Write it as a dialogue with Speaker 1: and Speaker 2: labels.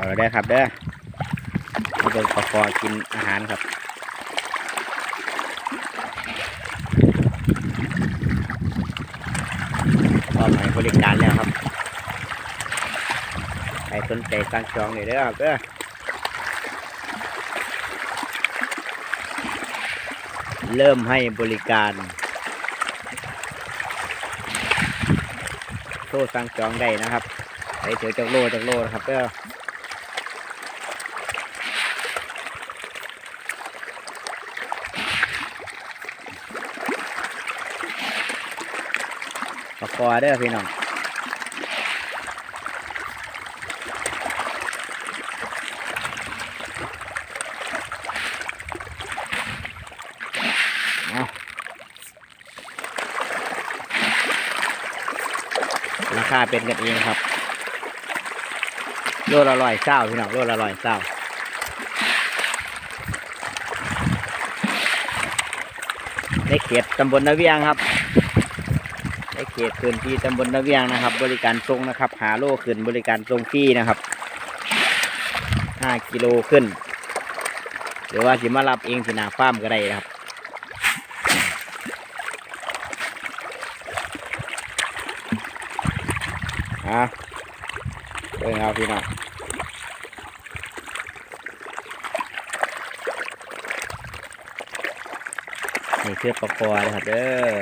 Speaker 1: เอาละเด้ครับเด้อมาเบิ่งปลาคอกินอาหารครับพร้อมให้บริการแล้วครับใครสนใจสั่งจองเลยเด้อครับเด้อเริ่มให้บริการโทรสั่งจองได้นะครับไปเถอจากโลจากโลนะครับเด้อ ปลาคอเด้พี่น้องเอาราคาเป็นกันเองครับโลละร้อยเศร้าพี่น้องโลละร้อยเศร้าในเขตตำบลนาเวียงครับ เขตพื้นที่ตำบลนาเวียงนะครับ บริการส่งนะครับ หาโลขึ้นบริการส่งฟรีนะครับห้ากิโลขึ้น หรือว่าสิมารับเองที่หนาฟาร์มก็ได้นะครับอะเบิ่งเอาพี่น้องนี่คือปลาคอนะครับเด้อ